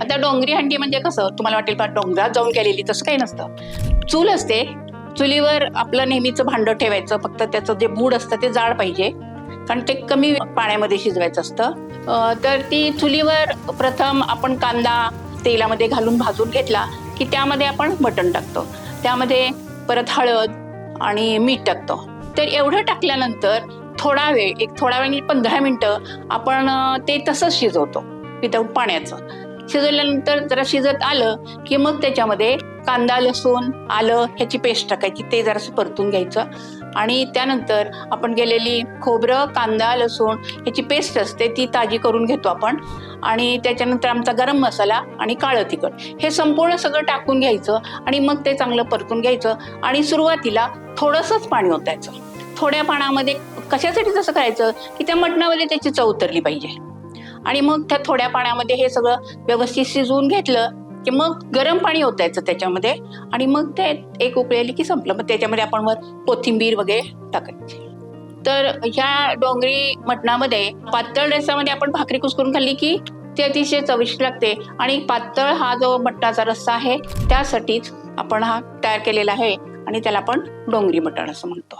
आता डोंगरी हंडी म्हणजे कसं? तुम्हाला वाटेल बा डोंगरात जाऊन केलेली तसं काही नसतं. चूल असते. चुलीवर आपलं नेहमीचं भांडं ठेवायचं फक्त त्याचं जे बूड असतं ते जाड पाहिजे. कारण ते कमी पाण्यामध्ये शिजवायचं असतं. तर ती चुलीवर प्रथम आपण कांदा तेलामध्ये घालून भाजून घेतला की त्यामध्ये आपण मटण टाकतो. त्यामध्ये परत हळद आणि मीठ टाकतो. तर एवढं टाकल्यानंतर थोडा वेळ एक थोडा वेळ पंधरा मिनटं आपण ते तसंच शिजवतो विदाऊट पाण्याचं. शिजवल्यानंतर जरा शिजत आलं की मग त्याच्यामध्ये कांदा लसूण आलं ह्याची पेस्ट टाकायची. ते जरासं परतून घ्यायचं. आणि त्यानंतर आपण गेलेली खोबरं कांदा लसूण ह्याची पेस्ट असते ती ताजी करून घेतो आपण. आणि त्याच्यानंतर आमचा गरम मसाला आणि काळं तिखट. हे संपूर्ण सगळं टाकून घ्यायचं आणि मग ते चांगलं परतून घ्यायचं. आणि सुरुवातीला थोडंसंच पाणी ओतायचं. थोड्या पाण्यामध्ये कशासाठी तसं करायचं की त्या मटणामध्ये त्याची चव उतरली पाहिजे. आणि मग त्या थोड्या पाण्यामध्ये हे सगळं व्यवस्थित शिजवून घेतलं की मग गरम पाणी ओतायचं त्याच्यामध्ये. आणि मग ते एक उकळेली की संपलं. मग त्याच्यामध्ये आपण वर कोथिंबीर वगैरे टाकायची. तर ह्या डोंगरी मटणामध्ये पातळ रस्सामध्ये आपण भाकरी कुसकरून खाल्ली की ते अतिशय चविष्ट लागते. आणि पातळ हा जो मटणाचा रस्सा आहे त्यासाठीच आपण हा तयार केलेला आहे. आणि त्याला आपण डोंगरी मटण असं म्हणतो.